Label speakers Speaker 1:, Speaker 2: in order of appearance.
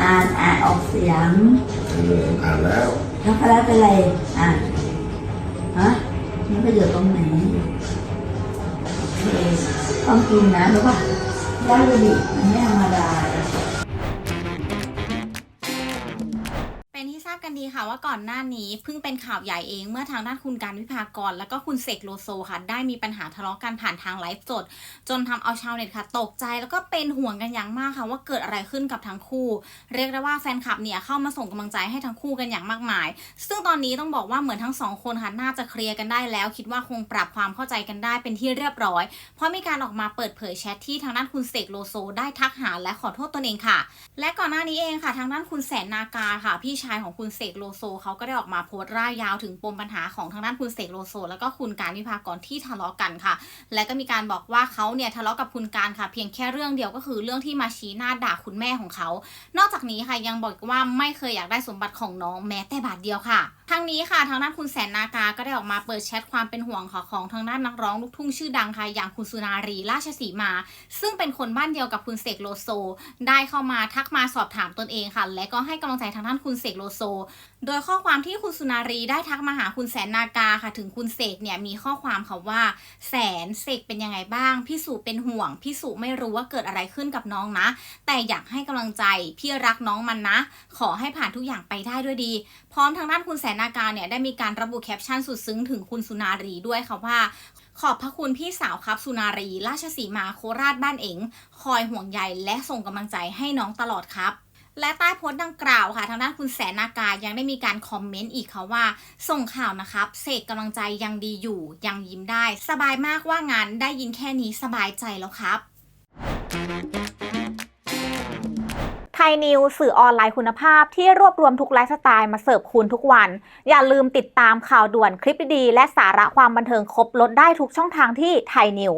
Speaker 1: อ่านอ่านออกเสียง
Speaker 2: เอออ่านแล้ว
Speaker 1: แล้วพระเป็นไรอ่านฮะมันประโยชน์ตรงไหนโอเคต้องกินนะรู้ป่ะย่าดูดิมันไม่ธรรมดา
Speaker 3: ราบกันดีค่ะว่าก่อนหน้านี้เพิ่งเป็นข่าวใหญ่เองเมื่อทางด้านคุณการวิภากร แล้วก็คุณเสกโลโซค่ะได้มีปัญหาทะเลาะกันผ่านทางไลฟ์สด จนทำเอาชาวเน็ตค่ะ ตกใจแล้วก็เป็นห่วงกันอย่างมากค่ะ ว่าเกิดอะไรขึ้นกับทั้งคู่ เรียกได้ว่าแฟนคลับเนี่ยเข้ามาส่งกำลังใจให้ทั้งคู่กันอย่างมากมาย ซึ่งตอนนี้ต้องบอกว่าเหมือนทั้งสองคนค่ะน่าจะเคลียร์กันได้แล้ว คิดว่าคงปรับความเข้าใจกันได้เป็นที่เรียบร้อย เพราะมีการออกมาเปิดเผยแชทที่ทางด้านคุณเสกโลโซ ได้ทักหาและขอโทษตนเองค่ะ และก่อนหน้านี้เองค่ะ ทางด้านคุณแสนนากาค่ะพี่ชายของคุณุณเสกโลโซเขาก็ได้ออกมาโพสต์ร่ายยาวถึงปมปัญหาของทางด้านคุณเสกโลโซ แล้วก็คุณการวิภากรที่ทะเลาะกันค่ะ และก็มีการบอกว่าเขาเนี่ยทะเลาะกับคุณการค่ะ เพียงแค่เรื่องเดียวก็คือเรื่องที่มาชี้หน้าด่าคุณแม่ของเขา นอกจากนี้ค่ะยังบอกว่าไม่เคยอยากได้สมบัติของน้องแม้แต่บาทเดียวค่ะทั้งนี้ค่ะทางด้านคุณแสนนากา ก็ได้ออกมาเปิดแชทความเป็นห่วงค่ะของทางด้านนักร้องลูกทุ่งชื่อดังค่ะอย่างคุณสุนารีราชสีมา ซึ่งเป็นคนบ้านเดียวกับคุณเสกโลโซ ได้เข้ามาทักมาสอบถามตนเองค่ะ และก็ให้กำลังใจทางด้านคุณเสกโลโซโดยข้อความที่คุณสุนารีได้ทักมาหาคุณแสนนากาค่ะ ถึงคุณเสกเนี่ยมีข้อความค่ะว่า แสนเสกเป็นยังไงบ้าง พี่สุเป็นห่วง พี่สุไม่รู้ว่าเกิดอะไรขึ้นกับน้องนะ แต่อยากให้กำลังใจพี่รักน้องมันนะ ขอให้ผ่านทุกอย่างไปได้ด้วยดี พร้อมทางด้านคุณแสนนากาเนี่ยได้มีการระบุแคปชั่นสุดซึ้งถึงคุณสุนารีด้วยค่ะว่าขอบพระคุณพี่สาวครับสุนารี ราชสีมาโคราชบ้านเอ๋งคอยห่วงใยและส่งกำลังใจให้น้องตลอดครับ และใต้โพสต์ดังกล่าวค่ะ ทางด้านคุณแสนนากายังได้มีการคอมเมนต์อีกค่ะว่า ส่งข่าวนะครับ เสกกำลังใจยังดีอยู่ ยังยิ้มได้ สบายมากว่างานได้ยินแค่นี้สบายใจแล้วครับ
Speaker 4: ไทยนิวสื่อออนไลน์คุณภาพที่รวบรวมทุกไลฟ์สไตล์มาเสิร์ฟคุณทุกวัน อย่าลืมติดตามข่าวด่วนคลิปดีๆและสาระความบันเทิงครบลดได้ทุกช่องทางที่ไทยนิว